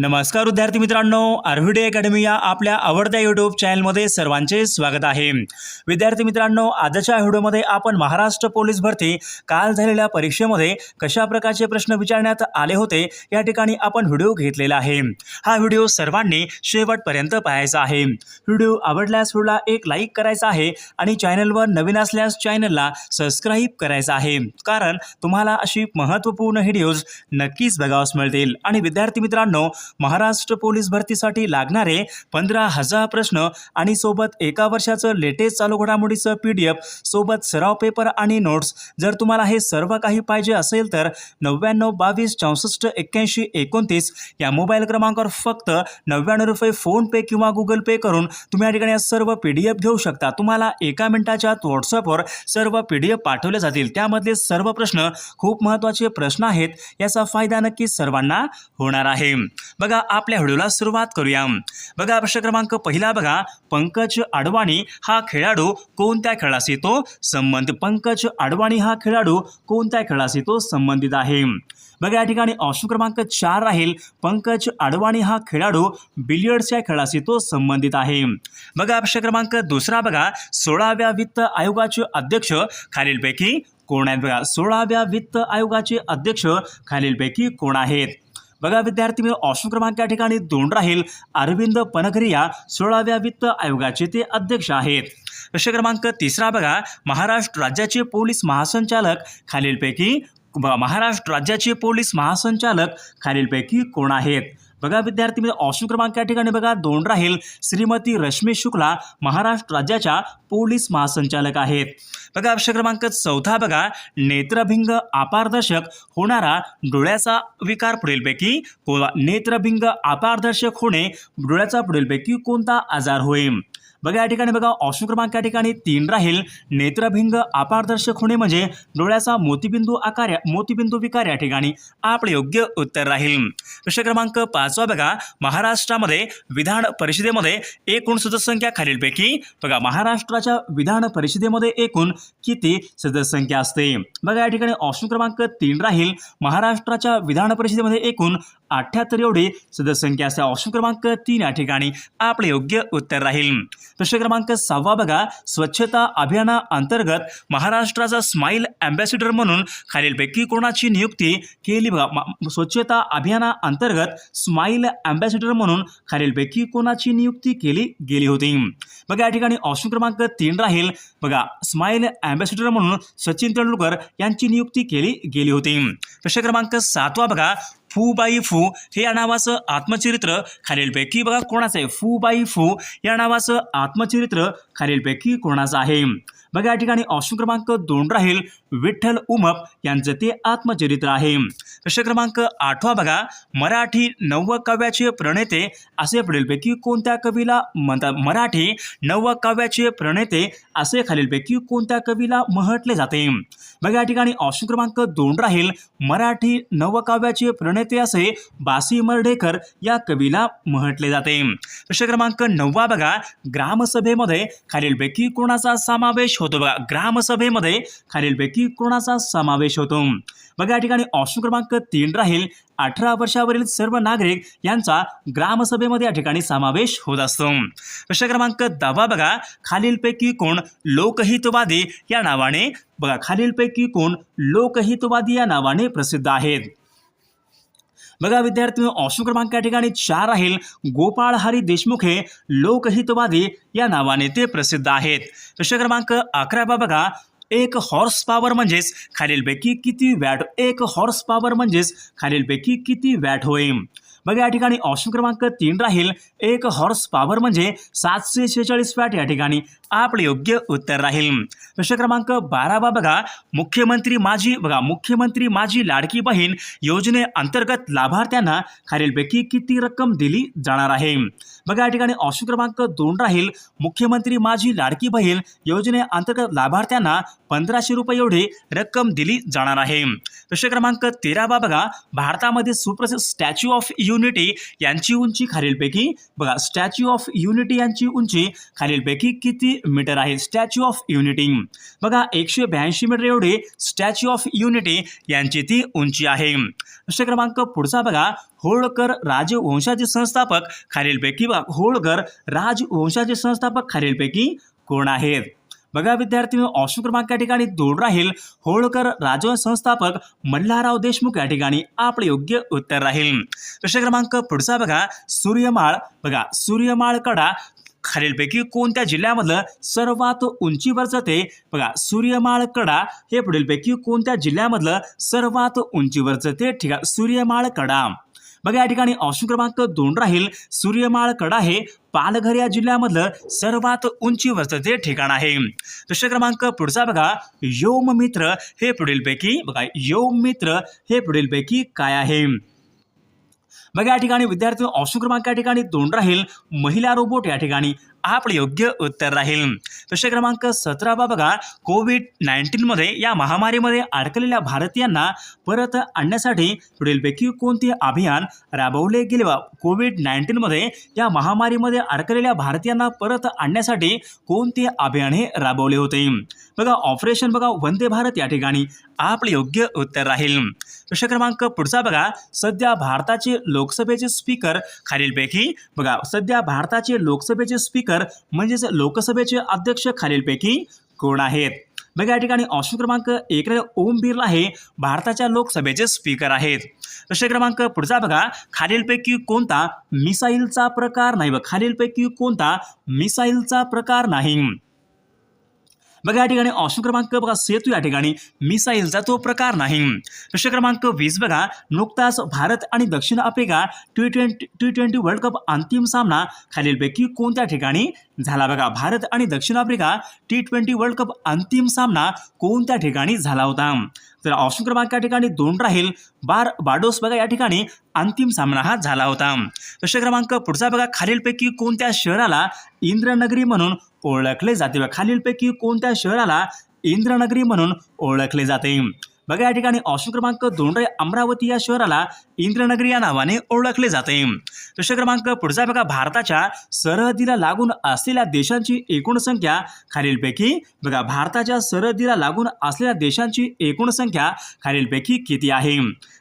नमस्कार विद्यार्थी मित्रांनो आर्व्हिडे अकॅडमी या आपल्या आवडत्या यूट्यूब चॅनलमध्ये सर्वांचे स्वागत आहे. विद्यार्थी मित्रांनो आजच्या व्हिडिओमध्ये आपण महाराष्ट्र पोलीस भरती काल झालेल्या परीक्षेमध्ये कशा प्रकारचे प्रश्न विचारण्यात आले होते या ठिकाणी आपण व्हिडिओ घेतलेला आहे. हा व्हिडिओ सर्वांनी शेवटपर्यंत पाहायचा आहे. व्हिडिओ आवडल्यास व्हिडिओला एक लाईक करायचा आहे आणि चॅनलवर नवीन असल्यास चॅनलला सबस्क्राईब करायचा आहे. कारण तुम्हाला अशी महत्त्वपूर्ण व्हिडिओज नक्कीच बघावस मिळतील. आणि विद्यार्थी मित्रांनो महाराष्ट्र पोलीस भरतीसाठी लागणारे पंधरा हजार प्रश्न आणि सोबत एका वर्षाचं लेटेस्ट चालू घडामोडीचं पी डी एफ सोबत सराव पेपर आणि नोट्स. जर तुम्हाला हे सर्व काही पाहिजे असेल तर नव्याण्णव बावीस चौसष्ट एक्क्याऐंशी एकोणतीस या मोबाईल क्रमांकावर फक्त नव्याण्णव रुपये फोनपे किंवा गुगल पे करून तुम्ही या ठिकाणी सर्व पी डी एफ घेऊ शकता. तुम्हाला एका मिनिटाच्या आत व्हॉट्सअपवर सर्व पी डी एफ पाठवले जातील. त्यामधले सर्व प्रश्न खूप महत्त्वाचे प्रश्न आहेत याचा फायदा नक्की सर्वांना होणार आहे. बघा आपल्या व्हिडिओला सुरुवात करूया. बघा प्रश्न क्रमांक पहिला बघा. पंकज अडवाणी हा खेळाडू कोणत्या खेळाशी तो संबंधित? पंकज अडवाणी हा खेळाडू कोणत्या खेळाशी तो संबंधित आहे? बघा या ठिकाणी ऑप्शन क्रमांक चार राहील. पंकज अडवाणी हा खेळाडू बिलियर्ड्स या खेळाशी तो संबंधित आहे. बघा प्रश्न क्रमांक दुसरा बघा. सोळाव्या वित्त आयोगाचे अध्यक्ष खालीलपैकी कोण आहेत? बघा सोळाव्या वित्त आयोगाचे अध्यक्ष खालीलपैकी कोण आहेत? बघा विद्यार्थी मित्र ऑप्शन क्रमांक या ठिकाणी दोन राहील. अरविंद पनघरिया सोळाव्या वित्त आयोगाचे ते अध्यक्ष आहेत. प्रश्न क्रमांक तिसरा बघा. महाराष्ट्र राज्याचे पोलीस महासंचालक खालीलपैकी महाराष्ट्र राज्याचे पोलीस महासंचालक खालीलपैकी कोण आहेत? बघा विद्यार्थी मित्र ऑप्शन क्रमांक या ठिकाणी बघा. दोन राहील. श्रीमती रश्मी शुक्ला महाराष्ट्र राज्याच्या पोलीस महासंचालक आहेत. बघा ऑप्शन क्रमांक चौथा बघा. नेत्रभिंग अपारदर्शक होणारा डोळ्याचा विकार पुढीलपैकी नेत्रभिंग अपारदर्शक होणे डोळ्याचा पुढीलपैकी कोणता आजार होईल बघा या ठिकाणी बघा ऑप्शन क्रमांक या ठिकाणी तीन राहील. नेत्रभिंग अपारदर्शक होणे म्हणजे डोळ्याचा मोतीबिंदू आकार मोतीबिंदू विकार या ठिकाणी आपले योग्य उत्तर राहील. प्रश्न क्रमांक पाचवा बघा महाराष्ट्रामध्ये विधान परिषदेमध्ये एकूण सदस्यसंख्या खालीलपैकी बघा महाराष्ट्राच्या विधान परिषदेमध्ये एकूण किती सदस्यसंख्या असते? बघा या ठिकाणी ऑप्शन क्रमांक तीन राहील. महाराष्ट्राच्या विधान परिषदेमध्ये एकूण अठ्ठ्याहत्तर एवढी. सदस्यसंख्या असते ऑप्शन क्रमांक तीन या ठिकाणी आपले योग्य उत्तर राहील. प्रश्न क्रमांक सहावा बघा. स्वच्छता अभियाना अंतर्गत महाराष्ट्राचा स्माईल अँबॅसिडर म्हणून खालीलपैकी कोणाची नियुक्ती केली बघा. स्वच्छता अभियाना अंतर्गत स्माईल अँबॅसिडर म्हणून खालीलपैकी कोणाची नियुक्ती केली गेली होती? बघा या ठिकाणी ऑप्शन क्रमांक तीन राहील. बघा स्माईल अँबॅसिडर म्हणून सचिन तेंडुलकर यांची नियुक्ती केली गेली होती. प्रश्न क्रमांक सातवा बघा. फू बाई फू हे या नावाचं आत्मचरित्र खालीलपैकी बघा कोणाचं आहे? फू बाई फू या नावाचं आत्मचरित्र खालीलपैकी कोणाचं आहे? बघा या ठिकाणी ऑप्शन क्रमांक दोन राहील. विठ्ठल उमप यांचं ते आत्मचरित्र आहे. प्रश्न क्रमांक आठवा बघा. मराठी नवकाव्याचे प्रणेते असे पुढीलपैकी कोणत्या कवीला म्हणतात? मराठी नवकाव्याचे प्रणेते असे खालीलपैकी कोणत्या कवीला म्हटले जाते? बघा या ठिकाणी ऑप्शन क्रमांक दोन राहील. मराठी नवकाव्याचे प्रणेते असे बासी मर्ढेकर या कवीला म्हटले जाते. प्रश्न क्रमांक नववा बघा. ग्रामसभेमध्ये खालीलपैकी कोणाचा समावेश होतो. बघा ग्रामसभेमध्ये खालीलपैकी कोणाचा समावेश होतो? बघा या ठिकाणी ऑप्शन क्रमांक तीन राहील. अठरा वर्षावरील सर्व नागरिक यांचा ग्रामसभेमध्ये या ठिकाणी समावेश होत असतो. प्रश्न क्रमांक दहावा बघा. खालीलपैकी कोण लोकहितवादी या नावाने बघा खालीलपैकी कोण लोकहितवादी या नावाने प्रसिद्ध आहेत? बघा विद्यार्थी ऑप्शन क्रमांक या ठिकाणी चार राहील. गोपाळ हरी देशमुख हे लोकहितवादी या नावाने ते प्रसिद्ध आहेत. प्रश्न क्रमांक अकरा बघा. एक हॉर्स पॉवर म्हणजेच खालीलपैकी किती वॅट एक हॉर्स पॉवर म्हणजेच खालीलपैकी किती वॅट होईल बघा या ठिकाणी ऑप्शन क्रमांक तीन राहील. एक हॉर्स पॉवर म्हणजे सातशे शेहेचाळीस वॅट या ठिकाणी आपले योग्य उत्तर राहील. प्रश्न क्रमांक बारावा बघा. मुख्यमंत्री माझी बघा मुख्यमंत्री माझी लाडकी बहीण योजनेअंतर्गत लाभार्थ्यांना खालीलपैकी किती रक्कम दिली जाणार आहे? बघा या ठिकाणी ऑप्शन क्रमांक दोन राहील. मुख्यमंत्री माझी लाडकी बहीण योजनेअंतर्गत लाभार्थ्यांना पंधराशे रुपये एवढी रक्कम दिली जाणार आहे. प्रश्न क्रमांक तेरावा बघा. भारतामध्ये सुप्रसिद्ध स्टॅच्यू ऑफ युनिटी यांची उंची खालीलपैकी बघा स्टॅच्यू ऑफ युनिटी यांची उंची खालीलपैकी किती मीटर आहे. स्टॅच्यू ऑफ युनिटी बघा एकशे ब्याऐंशी मीटर एवढी स्टॅच्यू ऑफ युनिटी यांची ती उंची आहे. प्रश्न क्रमांक पुढचा बघा. होळकर राजवंशाचे संस्थापक खालीलपैकी बघा. होळकर राजवंशाचे संस्थापक खालीलपैकी कोण आहेत? बघा विद्यार्थी ऑप्शन क्रमांक या ठिकाणी दोन राहील. होळकर राजवंश संस्थापक मल्हारराव देशमुख या ठिकाणी आपले योग्य उत्तर राहील. प्रश्न क्रमांक पुढचा बघा. सूर्यमाळ. बघा सूर्यमाळ कडा खालीलपैकी कोणत्या जिल्ह्यामधलं सर्वात उंचीवरचं ते? बघा सूर्यमाळ कडा हे पुढीलपैकी कोणत्या जिल्ह्यामधलं सर्वात उंचीवरचं ते? ठीक आहे सूर्यमाळ कडा. बघा या ठिकाणी ऑप्शन क्रमांक दोन राहील. सूर्यमाळ कडा हे पालघर या जिल्ह्यामधलं सर्वात उंचीवरचं ते ठिकाण आहे. प्रश्न क्रमांक पुढचा बघा योम मित्र हे पुढीलपैकी बघा योम मित्र हे पुढीलपैकी काय आहे? बघा या ठिकाणी विद्यार्थी ऑप्शन क्रमांक या ठिकाणी दोन राहील. महिला रोबोट या ठिकाणी आपलं योग्य उत्तर राहील. प्रश्न क्रमांक सतरा बा बघा. कोविड नाईन्टीनमध्ये या महामारीमध्ये अडकलेल्या भारतीयांना परत आणण्यासाठी पुढीलपैकी कोणते अभियान राबवले गेले बा कोविड नाईन्टीनमध्ये या महामारीमध्ये अडकलेल्या भारतीयांना परत आणण्यासाठी कोणते अभियान हे राबवले होते? बघा ऑपरेशन बघा वंदे भारत या ठिकाणी आपलं योग्य उत्तर राहील. प्रश्न क्रमांक पुढचा बघा. सध्या भारताचे लोकसभेचे स्पीकर खालीलपैकी बघा. सध्या भारताचे लोकसभेचे स्पीकर म्हणजेच लोकसभेचे अध्यक्ष खालीलपैकी कोण आहेत? बघा या ठिकाणी ऑप्शन क्रमांक एक ओम बिर्ला हे भारताच्या लोकसभेचे स्पीकर आहेत. प्रश्न क्रमांक पुढचा बघा खालीलपैकी कोणता मिसाईलचा प्रकार नाही बघ खालीलपैकी कोणता मिसाईलचा प्रकार नाही? बघा या ठिकाणी ऑप्शन क्रमांक बघा सेतू या ठिकाणी. मिसाईलचा तो प्रकार नाही. प्रश्न क्रमांक वीस बघा. नुकताच भारत आणि दक्षिण Africa T twenty T twenty world cup अंतिम सामना खालीलपैकी कोणत्या ठिकाणी झाला बघा. भारत आणि दक्षिण Africa T twenty world cup अंतिम सामना कोणत्या ठिकाणी झाला होता? तर ऑप्शन क्रमांक या ठिकाणी दोन राहील. बार बाडोस बघा या ठिकाणी अंतिम सामना हा झाला होता. प्रश्न क्रमांक पुढचा बघा. खालीलपैकी कोणत्या शहराला इंद्रनगरी म्हणून ओळखले जाते? बघा खालीलपैकी कोणत्या शहराला इंद्रनगरी म्हणून ओळखले जाते? बघा या ठिकाणी ऑप्शन क्रमांक दोन रे अमरावती या शहराला इंद्रनगरी या नावाने ओळखले जाते. प्रश्न क्रमांक पुढचा बघा भारताच्या सरहदीला लागून असलेल्या देशांची एकूण संख्या खालीलपैकी बघा भारताच्या सरहदीला लागून असलेल्या देशांची एकूण संख्या खालीलपैकी किती आहे?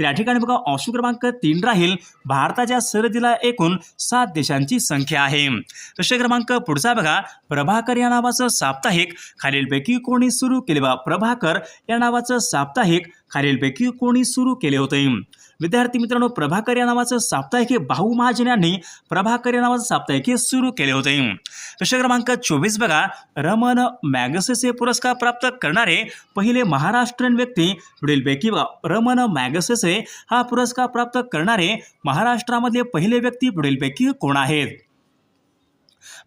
तर या ठिकाणी बघा ऑप्शन क्रमांक तीन राहील. भारताच्या सरहद्दीला एकूण सात देशांची संख्या आहे. प्रश्न क्रमांक पुढचा बघा प्रभाकर या नावाचं साप्ताहिक. खालीलपैकी कोणी सुरू केले बा प्रभाकर या नावाचं साप्ताहिक. खालीलपैकी कोणी सुरू केले होते? विद्यार्थी मित्रांनो प्रभाकर या नावाचं साप्ताहिक हे भाऊ महाजन यांनी प्रभाकर या नावाचं साप्ताहिक हे सुरू केले होते. प्रश्न क्रमांक चोवीस बघा. रमन मॅगसेसे पुरस्कार प्राप्त करणारे पहिले महाराष्ट्रीयन व्यक्ती पुढीलपैकी बघा. रमन मॅगसेसे हा पुरस्कार प्राप्त करणारे महाराष्ट्रामधले पहिले व्यक्ती पुढीलपैकी कोण आहेत?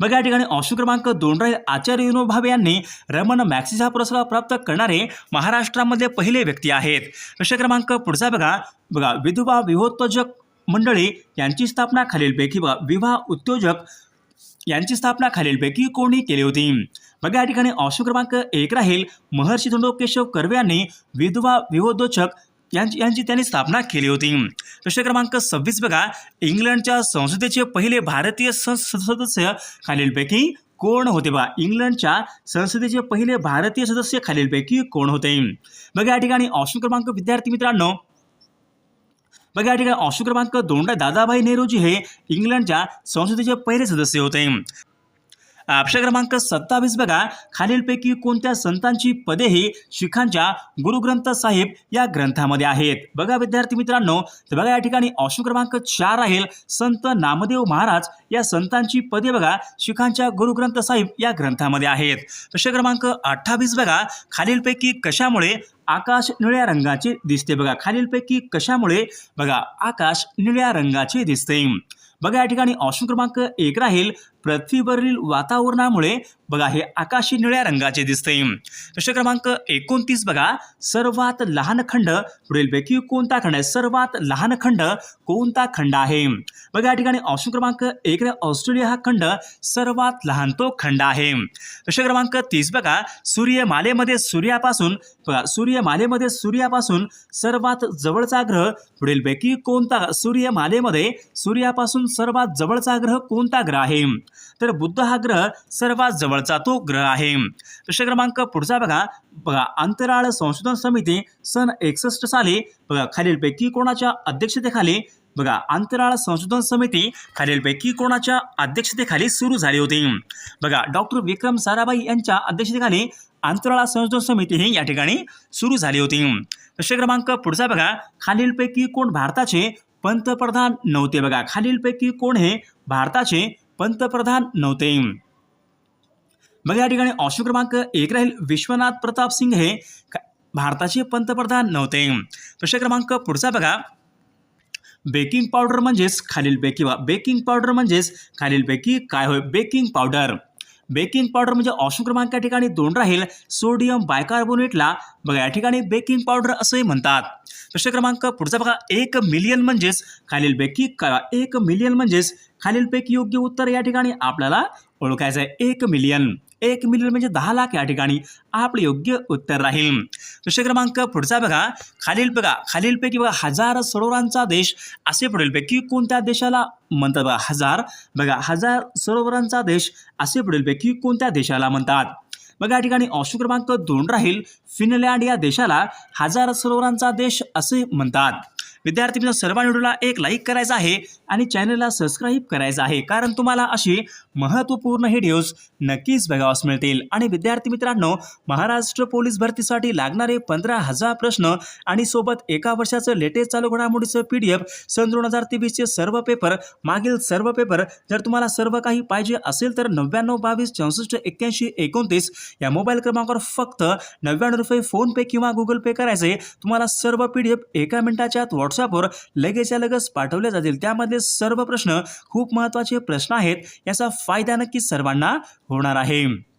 मग या ठिकाणी ऑप्शन क्रमांक दोन राहील. आचार्य विनोद भावे यांनी रमन मॅक्सिस हा पुरस्कार प्राप्त करणारे महाराष्ट्रामधले पहिले व्यक्ती आहेत. प्रश्न क्रमांक पुढचा बघा. बघा विधवा विहोत्तेजक मंडळी यांची स्थापना खालीलपैकी बघा विवाह उद्योजक यांची स्थापना खालीलपैकी कोणी केली होती? बघा या ठिकाणी ऑप्शन क्रमांक एक राहील. महर्षी धोंडो केशव कर्वे यांनी विधवा विहोदोचक यांची यांची त्यांनी स्थापना केली होती. प्रश्न क्रमांक सव्वीस बघा. इंग्लंडच्या संसदेचे पहिले भारतीय सं- सदस्य खालीलपैकी कोण होते बघा इंग्लंडच्या संसदेचे पहिले भारतीय सदस्य खालीलपैकी कोण होते? बघा या ठिकाणी ऑप्शन क्रमांक विद्यार्थी मित्रांनो. बघा या ठिकाणी ऑप्शन क्रमांक दोन दादाभाई नेहरूजी हे इंग्लंडच्या संसदेचे पहिले सदस्य होते. प्रश्न क्रमांक सत्तावीस बघा. खालीलपैकी कोणत्या संतांची पदे ही शिखांच्या गुरुग्रंथ साहिब या ग्रंथामध्ये आहेत? बघा विद्यार्थी मित्रांनो तर बघा या ठिकाणी ऑप्शन क्रमांक चार राहील. संत नामदेव महाराज या संतांची पदे बघा शिखांच्या गुरुग्रंथ साहिब या ग्रंथामध्ये आहेत. प्रश्न क्रमांक अठ्ठावीस बघा. खालीलपैकी कशामुळे आकाश निळ्या रंगाचे दिसते? बघा खालीलपैकी कशामुळे? बघा आकाश निळ्या रंगाचे दिसते. बघा या ठिकाणी ऑप्शन क्रमांक एक राहील. पृथ्वीवरील वातावरणामुळे बघा हे आकाशी निळ्या रंगाचे दिसते प्रश्न क्रमांक एकोणतीस बघा. सर्वात लहान खंड पुढीलपैकी कोणता खंड आहे? सर्वात लहान खंड कोणता खंड आहे? बघा या ठिकाणी ऑप्शन क्रमांक एक ऑस्ट्रेलिया हा खंड सर्वात लहान तो खंड आहे. प्रश्न क्रमांक तीस बघा. सूर्यमालेमध्ये सूर्यापासून बघा सूर्यमालेमध्ये सूर्यापासून सर्वात जवळचा ग्रह पुढीलपैकी कोणता? सूर्यमालेमध्ये सूर्यापासून सर्वात जवळचा ग्रह कोणता ग्रह आहे? तर बुद्ध हा ग्रह सर्वात जवळचा तो ग्रह आहे. प्रश्न क्रमांक पुढचा बघा. बघा अंतराळ संशोधन समिती सन एकसष्ट साली बघा खालीलपैकी कोणाच्या अध्यक्षतेखाली बघा अंतराळ संशोधन समिती खालीलपैकी कोणाच्या अध्यक्षतेखाली सुरू झाली होती? बघा डॉक्टर विक्रम साराभाई यांच्या अध्यक्षतेखाली अंतराळ संशोधन समिती ही या ठिकाणी सुरू झाली होती. प्रश्न क्रमांक पुढचा बघा. खालीलपैकी कोण भारताचे पंतप्रधान नव्हते? बघा खालीलपैकी कोण हे भारताचे पंतप्रधान नव्हते. बघा या ठिकाणी ऑप्शन क्रमांक एक राहील विश्वनाथ प्रताप सिंग हे का- भारताचे पंतप्रधान नव्हते. प्रश्न क्रमांक पुढचा बघा. बेकिंग पावडर म्हणजेच खालीलपैकी बेकिंग पावडर म्हणजेच खालीलपैकी काय होय? Baking powder. बेकिंग पावडर म्हणजे ऑप्शन क्रमांक या ठिकाणी दोन राहील. सोडियम बायकार्बोनेटला बघा या ठिकाणी बेकिंग पावडर असंही म्हणतात. प्रश्न क्रमांक पुढचा बघा एक मिलियन म्हणजेच खालीलपैकी का एक मिलियन म्हणजेच खालीलपैकी योग्य उत्तर या ठिकाणी आपल्याला ओळखायचं आहे. एक मिलियन. एक मिलियन म्हणजे दहा लाख या ठिकाणी आपलं योग्य उत्तर राहील. प्रश्न क्रमांक पुढचा बघा. खालील बघा. खालीलपैकी बघा हजार सरोवरांचा देश असे पुढीलपैकी कोणत्या देशाला म्हणतात बघा? हजार. बघा हजार सरोवरांचा देश असे पुढीलपैकी कोणत्या देशाला म्हणतात? बघा या ठिकाणी ऑप्शन क्रमांक दोन राहील. फिनलँड या देशाला हजार सरोवरांचा देश असे म्हणतात. विद्यार्थी मित्र सर्वांनी व्हिडिओला एक लाईक करायचा आहे आणि चॅनलला सबस्क्राईब करायचं आहे. कारण तुम्हाला अशी महत्त्वपूर्ण व्हिडिओज नक्कीच बघावास मिळतील. आणि विद्यार्थी मित्रांनो महाराष्ट्र पोलीस भरतीसाठी लागणारे पंधरा हजार प्रश्न आणि सोबत एका वर्षाचं लेटेस्ट चालू घडामोडीचं पी डी एफ सन दोन हजार तेवीसचे सर्व पेपर मागील सर्व पेपर जर तुम्हाला सर्व काही पाहिजे असेल तर नव्याण्णव बावीस चौसष्ट एक्क्याऐंशी एकोणतीस या मोबाईल क्रमांकावर फक्त नव्याण्णव रुपये फोनपे किंवा गुगल पे करायचे. तुम्हाला सर्व पी डी एफ एका मिनिटाच्या आत व्हॉट्सअपवर लगेचच्या लगेच पाठवले जातील. त्यामधले सर्व प्रश्न खूप महत्त्वाचे प्रश्न आहेत. याचा फायदा नक्की सर्वांना होणार आहे.